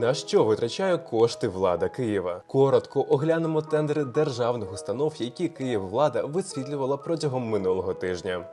На що витрачає кошти влада Києва? Коротко оглянемо тендери державних установ, які Київвлада висвітлювала протягом минулого тижня.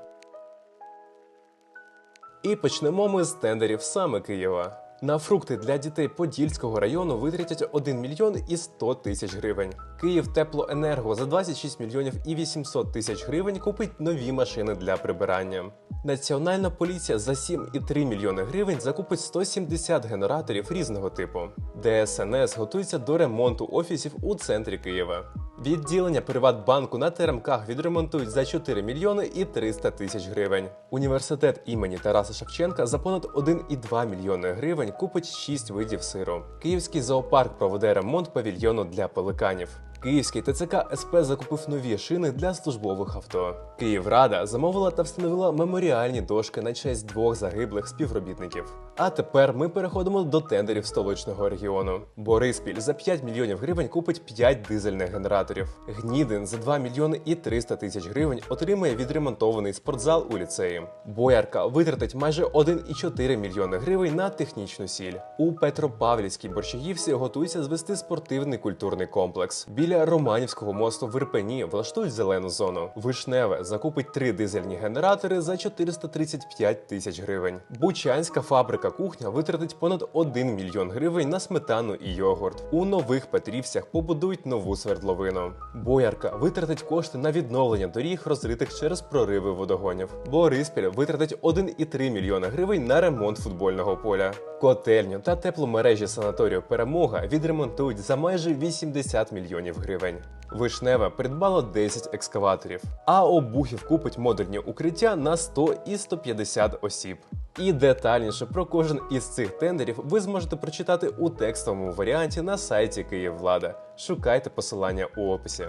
І почнемо ми з тендерів саме Києва. На фрукти для дітей Подільського району витратять 1 мільйон і 100 тисяч гривень. Київ Теплоенерго за 26 мільйонів і 800 тисяч гривень купить нові машини для прибирання. Національна поліція за 7,3 мільйони гривень закупить 170 генераторів різного типу. ДСНС готується до ремонту офісів у центрі Києва. Відділення Приватбанку на теремках відремонтують за 4 мільйони і 300 тисяч гривень. Університет імені Тараса Шевченка за понад 1,2 мільйони гривень купить 6 видів сиру. Київський зоопарк проведе ремонт павільйону для пеликанів. Київський ТЦК СП закупив нові шини для службових авто. Київрада замовила та встановила меморіальні дошки на честь двох загиблих співробітників. А тепер ми переходимо до тендерів столичного регіону. Бориспіль за 5 мільйонів гривень купить 5 дизельних генераторів. Гнідин за 2 мільйони і 300 тисяч гривень отримає відремонтований спортзал у ліцеї. Боярка витратить майже 1,4 мільйони гривень на технічну сіль. У Петропавлівській Борщагівці готується звести спортивний культурний комплекс. Біля Романівського мосту в Ірпені влаштують зелену зону. Вишневе закупить три дизельні генератори за 435 тисяч гривень. Бучанська фабрика кухня витратить понад 1 мільйон гривень на сметану і йогурт. У нових Петрівцях побудують нову свердловину. Боярка витратить кошти на відновлення доріг, розритих через прориви водогонів. Бориспіль витратить 1,3 мільйона гривень на ремонт футбольного поля. Котельню та тепломережі санаторію Перемога відремонтують за майже 80 мільйонів гривень. Вишневе придбало 10 екскаваторів, а Обухів купить модульні укриття на 100 і 150 осіб. І детальніше про кожен із цих тендерів ви зможете прочитати у текстовому варіанті на сайті Київвлада. Шукайте посилання у описі.